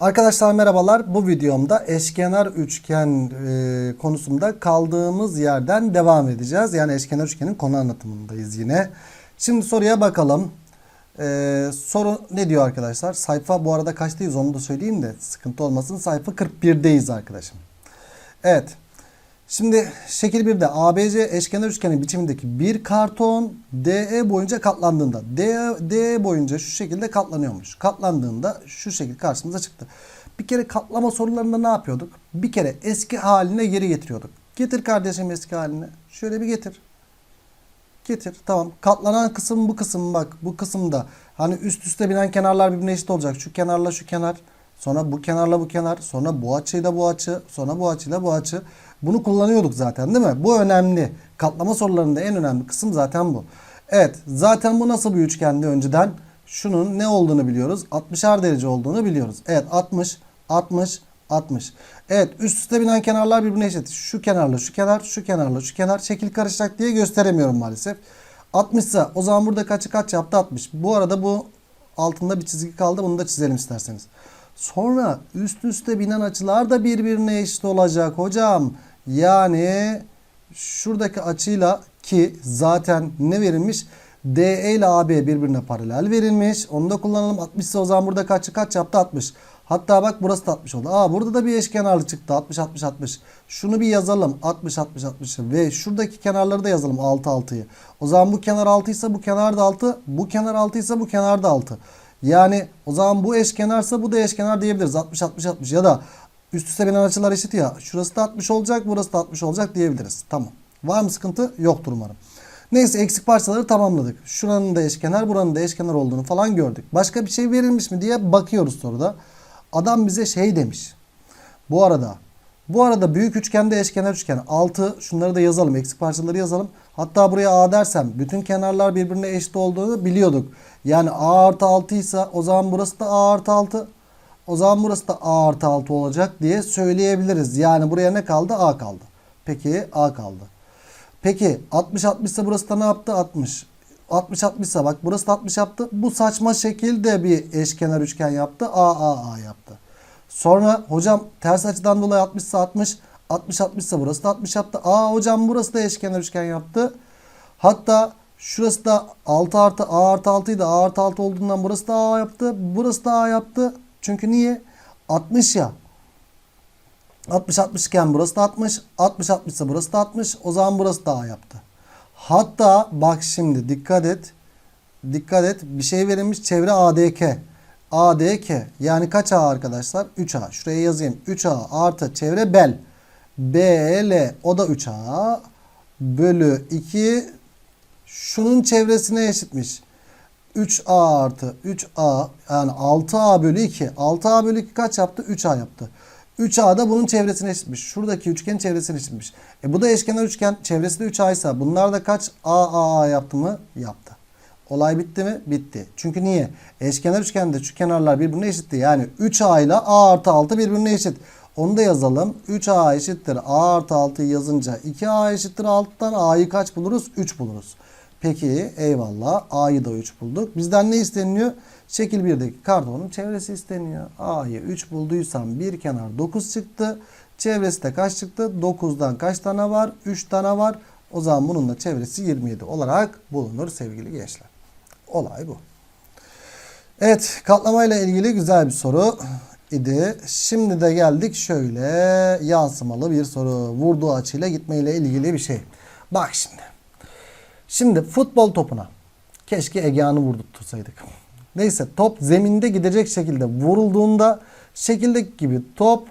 Arkadaşlar merhabalar. Bu videomda eşkenar üçgen e, konusunda kaldığımız yerden devam edeceğiz. Yani eşkenar üçgenin konu anlatımındayız yine. Şimdi soruya bakalım. E, soru ne diyor arkadaşlar? Sayfa bu arada kaçtayız onu da söyleyeyim de sıkıntı olmasın. Sayfa 41'deyiz arkadaşım. Evet. Şimdi şekil 1'de ABC eşkenar üçgenin biçimindeki bir karton DE boyunca katlandığında DE, DE boyunca şu şekilde katlanıyormuş. Katlandığında şu şekil karşımıza çıktı. Bir kere katlama sorularında ne yapıyorduk? Bir kere eski haline geri getiriyorduk. Getir kardeşim eski haline. Şöyle bir getir. Getir. Tamam. Katlanan kısım bu kısım bak. Bu kısımda hani üst üste binen kenarlar birbirine eşit olacak. Şu kenarla şu kenar. Sonra bu kenarla bu kenar. Sonra bu açıyla bu açı. Sonra bu açıyla bu açı. Bunu kullanıyorduk zaten değil mi? Bu önemli. Katlama sorularında en önemli kısım zaten bu. Evet. Zaten bu nasıl bir üçgendi önceden? Şunun ne olduğunu biliyoruz. 60'ar derece olduğunu biliyoruz. Evet 60, 60, 60. Evet üst üste binen kenarlar birbirine eşit. Şu kenarla şu kenar, şu kenarla şu kenar. Şekil karışacak diye gösteremiyorum maalesef. 60 ise o zaman burada kaçı kaç yaptı? 60. Bu arada bu altında bir çizgi kaldı. Bunu da çizelim isterseniz. Sonra üst üste binen açılar da birbirine eşit olacak hocam. Yani şuradaki açıyla ki zaten ne verilmiş? DE ile AB birbirine paralel verilmiş. Onu da kullanalım. 60 ise o zaman burada kaç kaç yaptı? 60. Hatta bak burası da 60 oldu. Aa burada da bir eşkenarlı çıktı. 60 60 60. Şunu bir yazalım. 60 60 60 ve şuradaki kenarları da yazalım 6 6'yı. O zaman bu kenar 6 ise bu kenar da 6. Bu kenar 6 ise bu kenar da 6. Yani o zaman bu eşkenarsa bu da eşkenar diyebiliriz. 60 60 60 ya da üst üste binen açılar eşit ya. Şurası da 60 olacak, burası da 60 olacak diyebiliriz. Tamam. Var mı sıkıntı? Yoktur umarım. Neyse eksik parçaları tamamladık. Şuranın da eşkenar, buranın da eşkenar olduğunu falan gördük. Başka bir şey verilmiş mi diye bakıyoruz soruda. Adam bize şey demiş. Bu arada bu arada büyük üçgende eşkenar üçgen 6 şunları da yazalım. Eksik parçaları yazalım. Hatta buraya A dersem bütün kenarlar birbirine eşit olduğunu biliyorduk. Yani A artı 6 ise o zaman burası da A artı 6. O zaman burası da A artı 6 olacak diye söyleyebiliriz. Yani buraya ne kaldı? A kaldı. Peki A kaldı. Peki 60 60 ise burası da ne yaptı? 60. 60 60 ise bak burası da 60 yaptı. Bu saçma şekilde bir eşkenar üçgen yaptı. A A A yaptı. Sonra hocam ters açıdan dolayı 60 ise 60. 60 60 ise burası da 60 yaptı. Aa hocam burası da eşkenar üçgen yaptı. Hatta şurası da 6 artı A artı 6 idi. A artı 6 olduğundan burası da A yaptı. Burası da A yaptı. Çünkü niye? 60 ya. 60 60 iken burası da 60. 60 60 ise burası da 60. O zaman burası da A yaptı. Hatta bak şimdi dikkat et. Dikkat et. Bir şey verilmiş çevre ADK. ADK yani kaç A arkadaşlar? 3A. Şuraya yazayım. 3A artı çevre bel. BL o da 3A bölü 2 şunun çevresine eşitmiş. 3A artı 3A yani 6A bölü 2. 6A bölü 2 kaç yaptı? 3A yaptı. 3A da bunun çevresine eşitmiş. Şuradaki üçgenin çevresine eşitmiş. E bu da eşkenar üçgen. Çevresi de 3A ise bunlar da kaç A A A yaptı mı? Yaptı. Olay bitti mi? Bitti. Çünkü niye? Eşkenar üçgende şu kenarlar birbirine eşitti. Yani 3A ile A artı 6 birbirine eşit. Onu da yazalım. 3A eşittir. A artı 6'yı yazınca 2A eşittir 6'dan A'yı kaç buluruz? 3 buluruz. Peki eyvallah. A'yı da 3 bulduk. Bizden ne isteniyor? Şekil 1'deki kartonun çevresi isteniyor. A'yı 3 bulduysam bir kenar 9 çıktı. Çevresi de kaç çıktı? 9'dan kaç tane var? 3 tane var. O zaman bunun da çevresi 27 olarak bulunur sevgili gençler. Olay bu. Evet katlamayla ilgili güzel bir soru idi. Şimdi de geldik şöyle yansımalı bir soru. Vurduğu açıyla gitmeyle ilgili bir şey. Bak şimdi. Şimdi futbol topuna keşke Egehan'ı vurdurtsaydık. Neyse top zeminde gidecek şekilde vurulduğunda şekildeki gibi top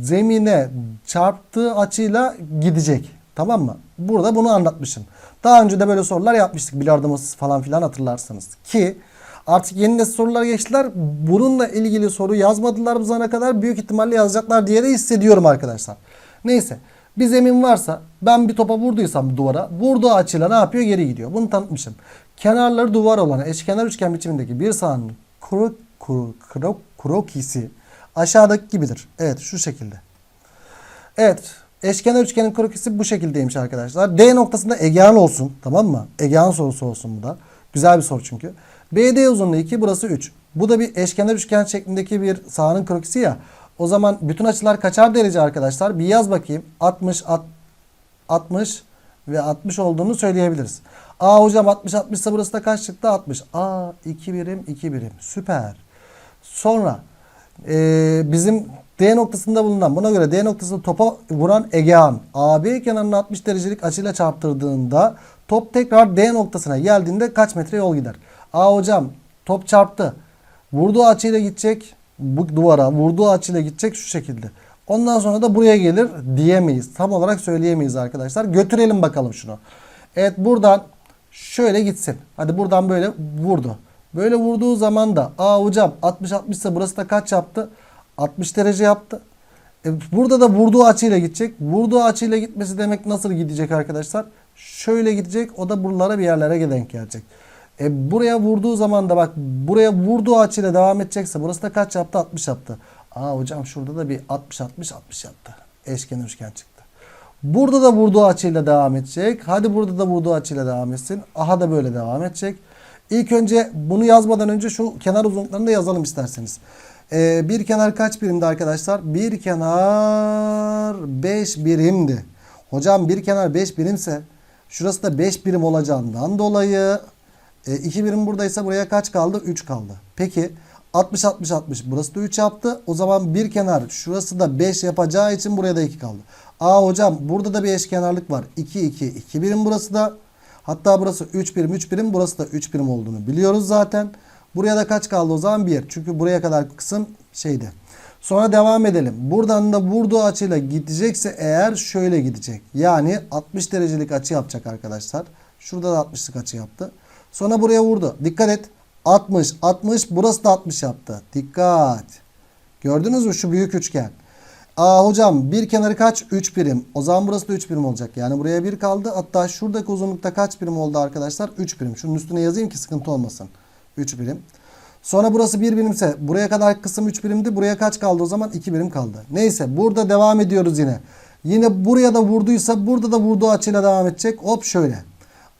zemine çarptığı açıyla gidecek. Tamam mı? Burada bunu anlatmışım. Daha önce de böyle sorular yapmıştık. Bilardo masası falan filan hatırlarsanız. Ki artık yeni nesil sorular geçtiler. Bununla ilgili soru yazmadılar bu zamana kadar. Büyük ihtimalle yazacaklar diye de hissediyorum arkadaşlar. Neyse. Bir zemin varsa ben bir topa vurduysam duvara vurduğu açıyla ne yapıyor? Geri gidiyor. Bunu tanıtmışım. Kenarları duvar olan eşkenar üçgen biçimindeki bir sahanın kro, kro, kro, krokisi aşağıdaki gibidir. Evet şu şekilde. Evet. Eşkenar üçgenin krokisi bu şekildeymiş arkadaşlar. D noktasında Egehan olsun. Tamam mı? Egehan sorusu olsun bu da. Güzel bir soru çünkü. BD uzunluğu 2 burası 3. Bu da bir eşkenar üçgen şeklindeki bir sahanın krokisi ya. O zaman bütün açılar kaçar derece arkadaşlar? Bir yaz bakayım. 60, at- 60 ve 60 olduğunu söyleyebiliriz. Aa hocam 60 60 ise burası da kaç çıktı? 60. Aa 2 birim 2 birim. Süper. Sonra e, bizim D noktasında bulunan buna göre D noktasında topa vuran Egehan AB kenarını 60 derecelik açıyla çarptırdığında top tekrar D noktasına geldiğinde kaç metre yol gider? Aa hocam top çarptı. Vurduğu açıyla gidecek bu duvara vurduğu açıyla gidecek şu şekilde. Ondan sonra da buraya gelir diyemeyiz. Tam olarak söyleyemeyiz arkadaşlar. Götürelim bakalım şunu. Evet buradan şöyle gitsin. Hadi buradan böyle vurdu. Böyle vurduğu zaman da aa hocam 60 60 ise burası da kaç yaptı? 60 derece yaptı. E, burada da vurduğu açıyla gidecek. Vurduğu açıyla gitmesi demek nasıl gidecek arkadaşlar? Şöyle gidecek. O da buralara bir yerlere denk gelecek. E, buraya vurduğu zaman da bak buraya vurduğu açıyla devam edecekse burası da kaç yaptı? 60 yaptı. Aa hocam şurada da bir 60 60 60 yaptı. Eşkenar üçgen çıktı. Burada da vurduğu açıyla devam edecek. Hadi burada da vurduğu açıyla devam etsin. Aha da böyle devam edecek. İlk önce bunu yazmadan önce şu kenar uzunluklarını da yazalım isterseniz. Ee, bir kenar kaç birimdi arkadaşlar? Bir kenar 5 birimdi. Hocam bir kenar 5 birimse şurası da 5 birim olacağından dolayı 2 birim buradaysa buraya kaç kaldı? 3 kaldı. Peki 60 60 60 burası da 3 yaptı. O zaman bir kenar şurası da 5 yapacağı için buraya da 2 kaldı. Aa hocam burada da bir eşkenarlık var. 2 2 2 birim burası da. Hatta burası 3 birim 3 birim burası da 3 birim olduğunu biliyoruz zaten. Buraya da kaç kaldı o zaman? 1. Çünkü buraya kadar kısım şeydi. Sonra devam edelim. Buradan da vurduğu açıyla gidecekse eğer şöyle gidecek. Yani 60 derecelik açı yapacak arkadaşlar. Şurada da 60'lık açı yaptı. Sonra buraya vurdu. Dikkat et. 60, 60. Burası da 60 yaptı. Dikkat. Gördünüz mü şu büyük üçgen? Aa hocam bir kenarı kaç? 3 birim. O zaman burası da 3 birim olacak. Yani buraya 1 kaldı. Hatta şuradaki uzunlukta kaç birim oldu arkadaşlar? 3 birim. Şunun üstüne yazayım ki sıkıntı olmasın. 3 birim. Sonra burası 1 birimse buraya kadar kısım 3 birimdi. Buraya kaç kaldı o zaman? 2 birim kaldı. Neyse burada devam ediyoruz yine. Yine buraya da vurduysa burada da vurduğu açıyla devam edecek. Hop şöyle.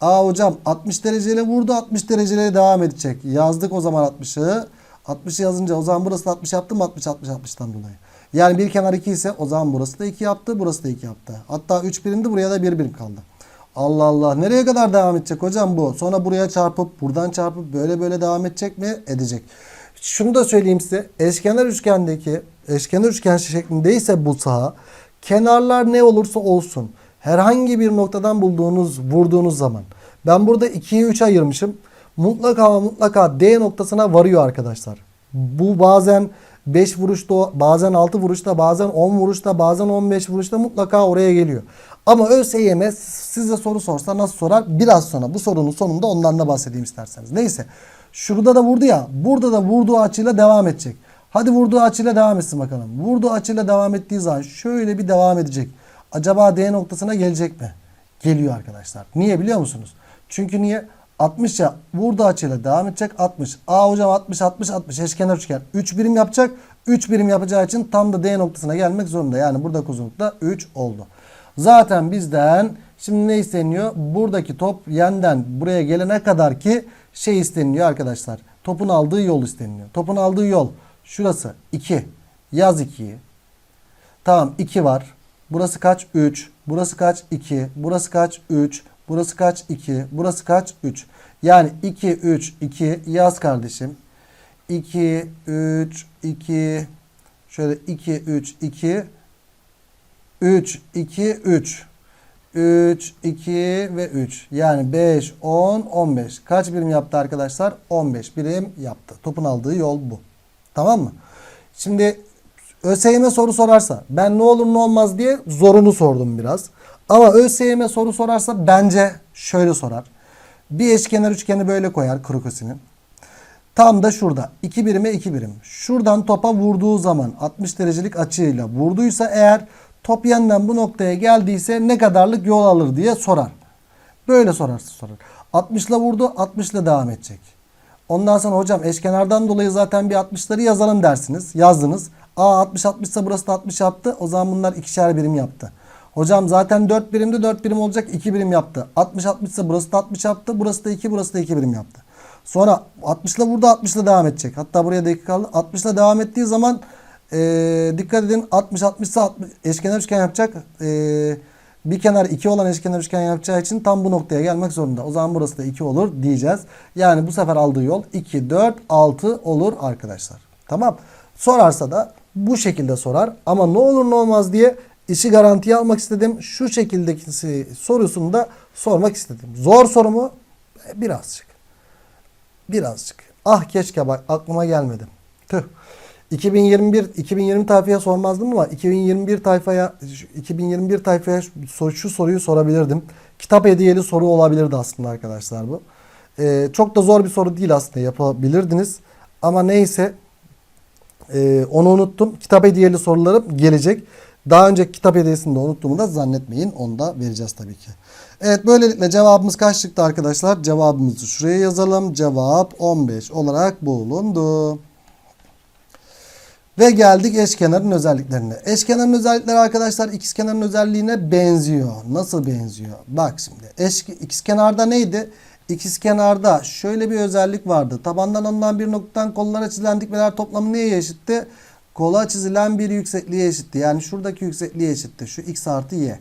Aa hocam 60 dereceyle vurdu 60 dereceyle devam edecek. Yazdık o zaman 60'ı. 60'ı yazınca o zaman burası da 60 yaptım 60 60 60'tan dolayı. Yani bir kenar 2 ise o zaman burası da 2 yaptı burası da 2 yaptı. Hatta 3 birimdi buraya da 1 birim kaldı. Allah Allah nereye kadar devam edecek hocam bu? Sonra buraya çarpıp buradan çarpıp böyle böyle devam edecek mi? Edecek. Şunu da söyleyeyim size. Eşkenar üçgendeki eşkenar üçgen şeklindeyse bu saha kenarlar ne olursa olsun herhangi bir noktadan bulduğunuz vurduğunuz zaman ben burada 2'yi 3 ayırmışım. Mutlaka mutlaka D noktasına varıyor arkadaşlar. Bu bazen 5 vuruşta, bazen 6 vuruşta, bazen 10 vuruşta, bazen 15 vuruşta mutlaka oraya geliyor. Ama ÖSYM size soru sorsa nasıl sorar? Biraz sonra bu sorunun sonunda ondan da bahsedeyim isterseniz. Neyse. Şurada da vurdu ya. Burada da vurduğu açıyla devam edecek. Hadi vurduğu açıyla devam etsin bakalım. Vurduğu açıyla devam ettiği zaman şöyle bir devam edecek. Acaba D noktasına gelecek mi? Geliyor arkadaşlar. Niye biliyor musunuz? Çünkü niye? 60 ya vurduğu açıyla devam edecek 60. Aa hocam 60 60 60 eşkenar üçgen. 3 birim yapacak. 3 birim yapacağı için tam da D noktasına gelmek zorunda. Yani burada uzunlukta 3 oldu. Zaten bizden şimdi ne isteniyor? Buradaki top yenden buraya gelene kadar ki şey isteniyor arkadaşlar. Topun aldığı yol isteniyor. Topun aldığı yol şurası 2. Yaz 2'yi. Tamam 2 var. Burası kaç? 3. Burası kaç? 2. Burası kaç? 3. Burası kaç? 2. Burası kaç? 3. Yani 2, 3, 2 yaz kardeşim. 2, 3, 2. Şöyle 2, 3, 2. 3, 2, 3. 3, 2 ve 3. Yani 5, 10, 15. Kaç birim yaptı arkadaşlar? 15 birim yaptı. Topun aldığı yol bu. Tamam mı? Şimdi ÖSYM soru sorarsa ben ne olur ne olmaz diye zorunu sordum biraz. Ama ÖSYM soru sorarsa bence şöyle sorar. Bir eşkenar üçgeni böyle koyar krokosinin. Tam da şurada. 2 birime 2 birim. Şuradan topa vurduğu zaman 60 derecelik açıyla vurduysa eğer top yandan bu noktaya geldiyse ne kadarlık yol alır diye sorar. Böyle sorarsa sorar. 60 ile vurdu 60 ile devam edecek. Ondan sonra hocam eşkenardan dolayı zaten bir 60'ları yazalım dersiniz. Yazdınız. Aa 60 60 ise burası da 60 yaptı. O zaman bunlar ikişer birim yaptı. Hocam zaten 4 birimde 4 birim olacak 2 birim yaptı. 60 60 ise burası da 60 yaptı. Burası da 2 burası da 2 birim yaptı. Sonra 60 ile burada 60 ile devam edecek. Hatta buraya dakika kaldı. 60 ile devam ettiği zaman ee, dikkat edin 60 60 ise 60 eşkenar üçgen yapacak. Ee, bir kenar 2 olan eşkenar üçgen yapacağı için tam bu noktaya gelmek zorunda. O zaman burası da 2 olur diyeceğiz. Yani bu sefer aldığı yol 2, 4, 6 olur arkadaşlar. Tamam. Sorarsa da bu şekilde sorar. Ama ne olur ne olmaz diye işi garantiye almak istedim. Şu şekildeki sorusunu da sormak istedim. Zor soru mu? E, Birazcık. Birazcık. Ah keşke bak aklıma gelmedi. Tüh. 2021 2020 tayfaya sormazdım ama 2021 tayfaya 2021 tayfaya şu, soruyu sorabilirdim. Kitap hediyeli soru olabilirdi aslında arkadaşlar bu. Ee, çok da zor bir soru değil aslında yapabilirdiniz. Ama neyse ee, onu unuttum. Kitap hediyeli sorularım gelecek. Daha önce kitap hediyesini de unuttuğumu da zannetmeyin. Onu da vereceğiz tabii ki. Evet böylelikle cevabımız kaç çıktı arkadaşlar? Cevabımızı şuraya yazalım. Cevap 15 olarak bulundu. Ve geldik eşkenarın özelliklerine. Eşkenarın özellikleri arkadaşlar ikizkenarın özelliğine benziyor. Nasıl benziyor? Bak şimdi eş, ikizkenarda neydi? İkizkenarda şöyle bir özellik vardı. Tabandan alınan bir noktadan kollara çizilen dikmeler toplamı neye eşitti? Kola çizilen bir yüksekliğe eşitti. Yani şuradaki yüksekliğe eşitti. Şu x artı y.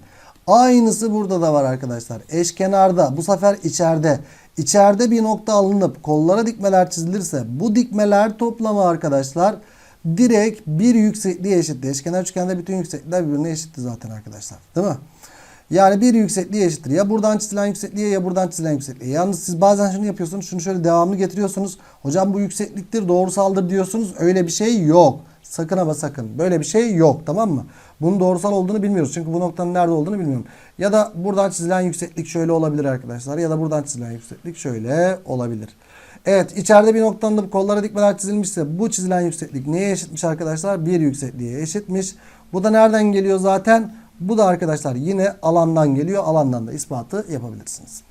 Aynısı burada da var arkadaşlar. Eşkenarda bu sefer içeride. İçeride bir nokta alınıp kollara dikmeler çizilirse bu dikmeler toplamı arkadaşlar direkt bir yüksekliğe eşitti. Eşkenar üçgende bütün yükseklikler birbirine eşitti zaten arkadaşlar. Değil mi? Yani bir yüksekliğe eşittir. Ya buradan çizilen yüksekliğe ya buradan çizilen yüksekliğe. Yalnız siz bazen şunu yapıyorsunuz. Şunu şöyle devamlı getiriyorsunuz. Hocam bu yüksekliktir doğrusaldır diyorsunuz. Öyle bir şey yok. Sakın ama sakın. Böyle bir şey yok. Tamam mı? Bunun doğrusal olduğunu bilmiyoruz. Çünkü bu noktanın nerede olduğunu bilmiyorum. Ya da buradan çizilen yükseklik şöyle olabilir arkadaşlar. Ya da buradan çizilen yükseklik şöyle olabilir. Evet içeride bir noktanın da kollara dikmeler çizilmişse bu çizilen yükseklik neye eşitmiş arkadaşlar? Bir yüksekliğe eşitmiş. Bu da nereden geliyor zaten? Bu da arkadaşlar yine alandan geliyor. Alandan da ispatı yapabilirsiniz.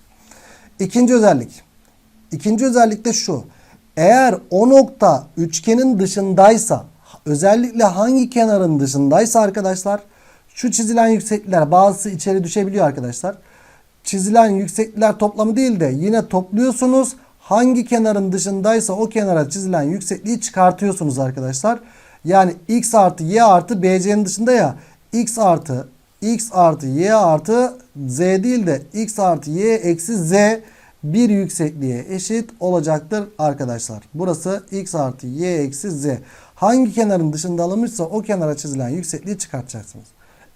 İkinci özellik. İkinci özellik de şu. Eğer o nokta üçgenin dışındaysa özellikle hangi kenarın dışındaysa arkadaşlar şu çizilen yükseklikler bazısı içeri düşebiliyor arkadaşlar. Çizilen yükseklikler toplamı değil de yine topluyorsunuz. Hangi kenarın dışındaysa o kenara çizilen yüksekliği çıkartıyorsunuz arkadaşlar. Yani x artı y artı bc'nin dışında ya x artı x artı y artı z değil de x artı y eksi z bir yüksekliğe eşit olacaktır arkadaşlar. Burası x artı y eksi z. Hangi kenarın dışında alınmışsa o kenara çizilen yüksekliği çıkartacaksınız.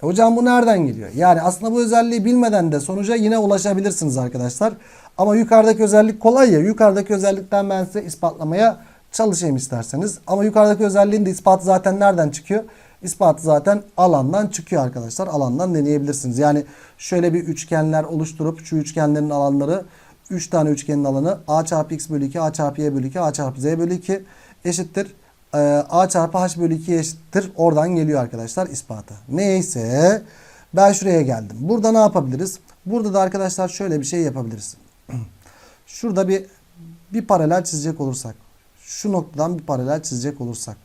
E hocam bu nereden geliyor? Yani aslında bu özelliği bilmeden de sonuca yine ulaşabilirsiniz arkadaşlar. Ama yukarıdaki özellik kolay ya. Yukarıdaki özellikten ben size ispatlamaya çalışayım isterseniz. Ama yukarıdaki özelliğin de ispatı zaten nereden çıkıyor? İspatı zaten alandan çıkıyor arkadaşlar. Alandan deneyebilirsiniz. Yani şöyle bir üçgenler oluşturup şu üçgenlerin alanları 3 tane üçgenin alanı a çarpı x bölü 2 a çarpı y bölü 2 a çarpı z bölü 2 eşittir. Ee, a çarpı h bölü 2 eşittir. Oradan geliyor arkadaşlar ispatı. Neyse ben şuraya geldim. Burada ne yapabiliriz? Burada da arkadaşlar şöyle bir şey yapabiliriz. Şurada bir bir paralel çizecek olursak. Şu noktadan bir paralel çizecek olursak.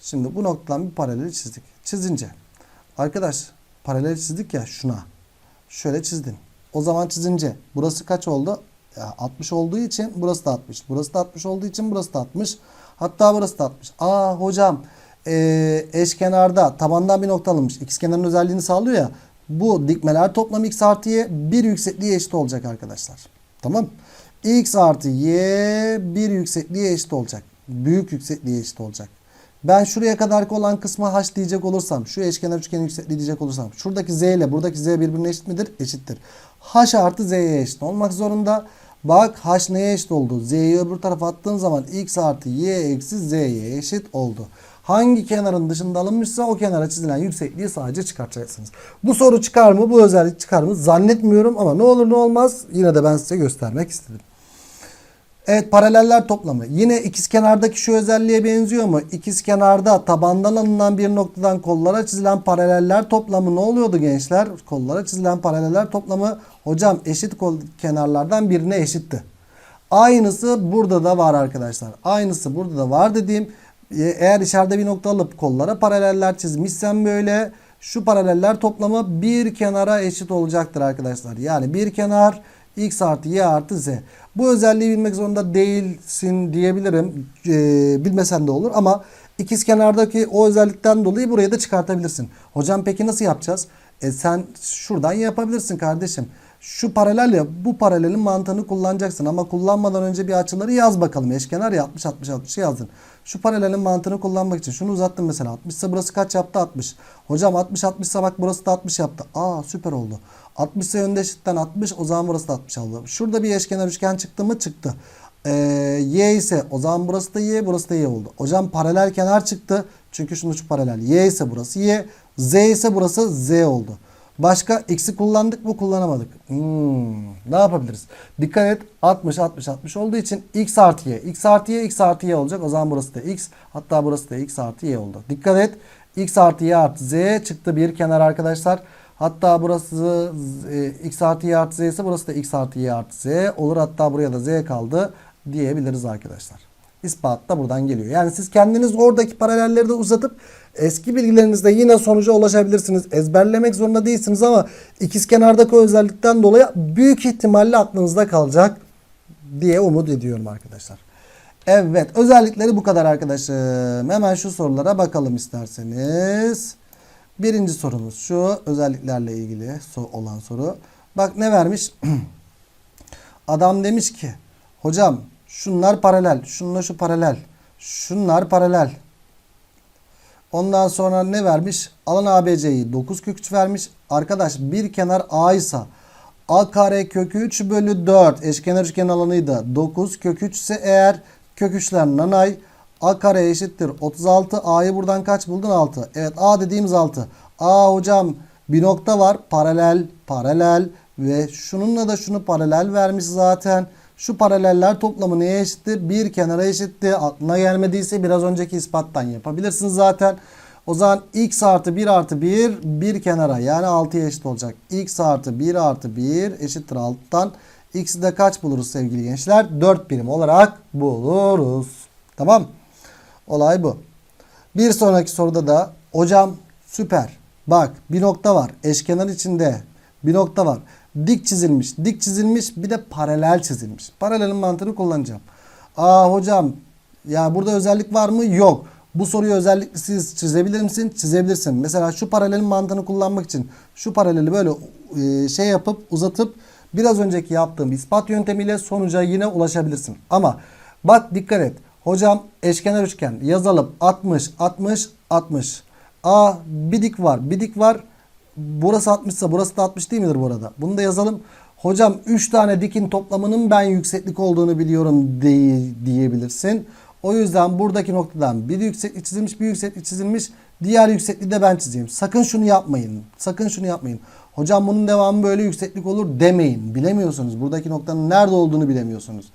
Şimdi bu noktadan bir paralel çizdik. Çizince. Arkadaş paralel çizdik ya şuna. Şöyle çizdin. O zaman çizince burası kaç oldu? Ya 60 olduğu için burası da 60. Burası da 60 olduğu için burası da 60. Hatta burası da 60. Aa hocam ee, eşkenarda tabandan bir nokta alınmış. İkizkenarın özelliğini sağlıyor ya. Bu dikmeler toplamı x artı y bir yüksekliğe eşit olacak arkadaşlar. Tamam. x artı y bir yüksekliğe eşit olacak. Büyük yüksekliğe eşit olacak. Ben şuraya kadar olan kısma h diyecek olursam, şu eşkenar üçgenin yüksekliği diyecek olursam, şuradaki z ile buradaki z birbirine eşit midir? Eşittir. h artı z'ye eşit olmak zorunda. Bak h neye eşit oldu? Z'yi öbür tarafa attığın zaman x artı y eksi z'ye eşit oldu. Hangi kenarın dışında alınmışsa o kenara çizilen yüksekliği sadece çıkartacaksınız. Bu soru çıkar mı? Bu özellik çıkar mı? Zannetmiyorum ama ne olur ne olmaz yine de ben size göstermek istedim. Evet paraleller toplamı. Yine ikizkenardaki şu özelliğe benziyor mu? İkizkenarda tabandan alınan bir noktadan kollara çizilen paraleller toplamı ne oluyordu gençler? Kollara çizilen paraleller toplamı hocam eşit kol kenarlardan birine eşitti. Aynısı burada da var arkadaşlar. Aynısı burada da var dediğim e, eğer içeride bir nokta alıp kollara paraleller çizmişsem böyle şu paraleller toplamı bir kenara eşit olacaktır arkadaşlar. Yani bir kenar x artı y artı z. Bu özelliği bilmek zorunda değilsin diyebilirim. Ee, bilmesen de olur ama ikiz kenardaki o özellikten dolayı burayı da çıkartabilirsin. Hocam peki nasıl yapacağız? E sen şuradan yapabilirsin kardeşim. Şu paralel ya bu paralelin mantığını kullanacaksın ama kullanmadan önce bir açıları yaz bakalım. Eşkenar ya 60 60 60 yazdın. Şu paralelin mantığını kullanmak için şunu uzattım mesela 60 ise burası kaç yaptı 60. Hocam 60 60 ise bak burası da 60 yaptı. Aa süper oldu. 60 ise yönde eşitten 60 o zaman burası da 60 oldu. Şurada bir eşkenar üçgen çıktı mı çıktı. Ee, y ise o zaman burası da y burası da y oldu. Hocam paralel kenar çıktı. Çünkü şunu şu paralel. Y ise burası y. Z ise burası z oldu. Başka x'i kullandık mı kullanamadık. Hmm, ne yapabiliriz? Dikkat et 60 60 60 olduğu için x artı y. x artı y x artı y olacak. O zaman burası da x. Hatta burası da x artı y oldu. Dikkat et x artı y artı z çıktı bir kenar arkadaşlar. Hatta burası e, x artı y artı z ise burası da x artı y artı z olur. Hatta buraya da z kaldı diyebiliriz arkadaşlar. İspat da buradan geliyor. Yani siz kendiniz oradaki paralelleri de uzatıp eski bilgilerinizde yine sonuca ulaşabilirsiniz. Ezberlemek zorunda değilsiniz ama ikizkenardaki özellikten dolayı büyük ihtimalle aklınızda kalacak diye umut ediyorum arkadaşlar. Evet özellikleri bu kadar arkadaşım. Hemen şu sorulara bakalım isterseniz. Birinci sorumuz şu özelliklerle ilgili olan soru. Bak ne vermiş? Adam demiş ki hocam şunlar paralel, şunla şu paralel, şunlar paralel. Ondan sonra ne vermiş? Alan ABC'yi 9 kök 3 vermiş. Arkadaş bir kenar A ise A kare kök 3 bölü 4 eşkenar üçgen alanıydı. 9 kök 3 ise eğer kök 3'ler nanay A kare eşittir 36. A'yı buradan kaç buldun? 6. Evet A dediğimiz 6. A hocam bir nokta var. Paralel, paralel ve şununla da şunu paralel vermiş zaten. Şu paraleller toplamı neye eşitti? Bir kenara eşitti. Aklına gelmediyse biraz önceki ispattan yapabilirsiniz zaten. O zaman x artı 1 artı 1 bir kenara yani 6'ya eşit olacak. x artı 1 artı 1 eşittir 6'dan. x'i de kaç buluruz sevgili gençler? 4 birim olarak buluruz. Tamam. Olay bu. Bir sonraki soruda da hocam süper. Bak bir nokta var. Eşkenar içinde bir nokta var. Dik çizilmiş. Dik çizilmiş bir de paralel çizilmiş. Paralelin mantığını kullanacağım. Aa hocam ya burada özellik var mı? Yok. Bu soruyu özellikle siz çizebilir misin? Çizebilirsin. Mesela şu paralelin mantığını kullanmak için şu paraleli böyle e, şey yapıp uzatıp biraz önceki yaptığım ispat yöntemiyle sonuca yine ulaşabilirsin. Ama bak dikkat et. Hocam eşkenar üçgen yazalım 60 60 60. A bir dik var. Bir dik var. Burası 60 ise burası da 60 değil midir bu arada? Bunu da yazalım. Hocam 3 tane dikin toplamının ben yükseklik olduğunu biliyorum diye, diyebilirsin. O yüzden buradaki noktadan bir yükseklik çizilmiş, bir yükseklik çizilmiş. Diğer yüksekliği de ben çizeyim. Sakın şunu yapmayın. Sakın şunu yapmayın. Hocam bunun devamı böyle yükseklik olur demeyin. Bilemiyorsunuz. Buradaki noktanın nerede olduğunu bilemiyorsunuz.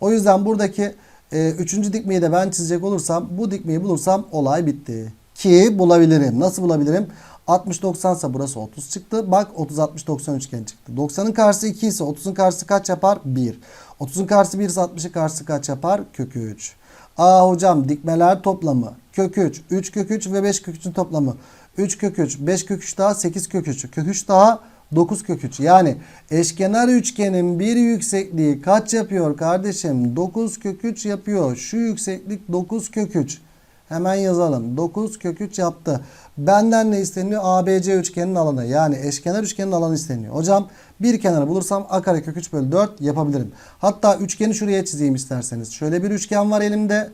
O yüzden buradaki e, üçüncü dikmeyi de ben çizecek olursam bu dikmeyi bulursam olay bitti. Ki bulabilirim. Nasıl bulabilirim? 60 90 ise burası 30 çıktı. Bak 30 60 90 üçgen çıktı. 90'ın karşısı 2 ise 30'un karşısı kaç yapar? 1. 30'un karşısı 1 ise 60'ın karşısı kaç yapar? Kök 3. Aa hocam dikmeler toplamı kök 3, 3 kök 3 ve 5 kök 3'ün toplamı. 3 kök 3, 5 kök 3 daha 8 kök 3. Kök 3 daha 9 kök 3. Yani eşkenar üçgenin bir yüksekliği kaç yapıyor kardeşim? 9 kök 3 yapıyor. Şu yükseklik 9 kök 3. Hemen yazalım. 9 kök 3 yaptı. Benden ne isteniyor? ABC üçgenin alanı. Yani eşkenar üçgenin alanı isteniyor. Hocam bir kenarı bulursam a kare kök 3 bölü 4 yapabilirim. Hatta üçgeni şuraya çizeyim isterseniz. Şöyle bir üçgen var elimde.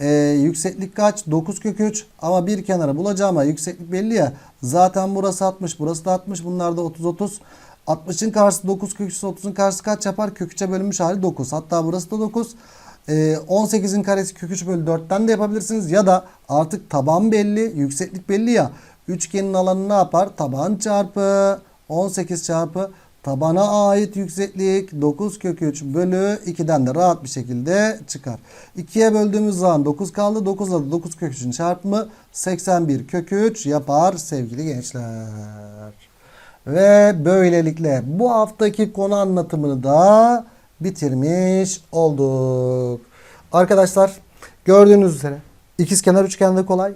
Ee, yükseklik kaç? 9 kök 3. Ama bir kenarı bulacağıma yükseklik belli ya. Zaten burası 60. Burası da 60. Bunlar da 30 30. 60'ın karşısı 9 kök 3 30'un karşısı kaç yapar? Kök 3'e bölünmüş hali 9. Hatta burası da 9. Ee, 18'in karesi kök 3 bölü 4'ten de yapabilirsiniz. Ya da artık taban belli, yükseklik belli ya. Üçgenin alanı ne yapar? Taban çarpı 18 çarpı tabana ait yükseklik 9 kök 3 bölü 2'den de rahat bir şekilde çıkar. 2'ye böldüğümüz zaman 9 kaldı. 9 ile de 9 kök 3'ün çarpımı 81 kök 3 yapar sevgili gençler. Ve böylelikle bu haftaki konu anlatımını da bitirmiş olduk. Arkadaşlar gördüğünüz üzere ikizkenar üçgen de kolay.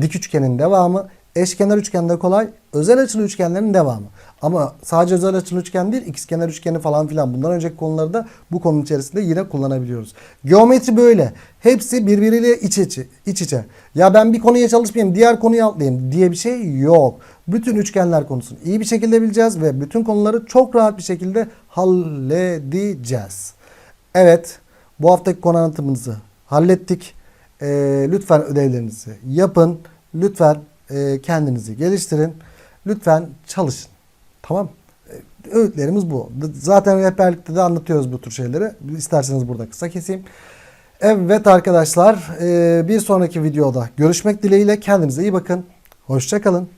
Dik üçgenin devamı Eşkenar üçgende kolay. Özel açılı üçgenlerin devamı. Ama sadece özel açılı üçgen değil, ikizkenar üçgeni falan filan bundan önceki konuları da bu konunun içerisinde yine kullanabiliyoruz. Geometri böyle. Hepsi birbiriyle iç içe. iç içe. Ya ben bir konuya çalışmayayım, diğer konuya atlayayım diye bir şey yok. Bütün üçgenler konusunu iyi bir şekilde bileceğiz ve bütün konuları çok rahat bir şekilde halledeceğiz. Evet, bu haftaki konu anlatımımızı hallettik. Ee, lütfen ödevlerinizi yapın. Lütfen e, kendinizi geliştirin. Lütfen çalışın. Tamam. Ee, Öğütlerimiz bu. Zaten rehberlikte de anlatıyoruz bu tür şeyleri. İsterseniz burada kısa keseyim. Evet arkadaşlar e, bir sonraki videoda görüşmek dileğiyle kendinize iyi bakın. Hoşçakalın.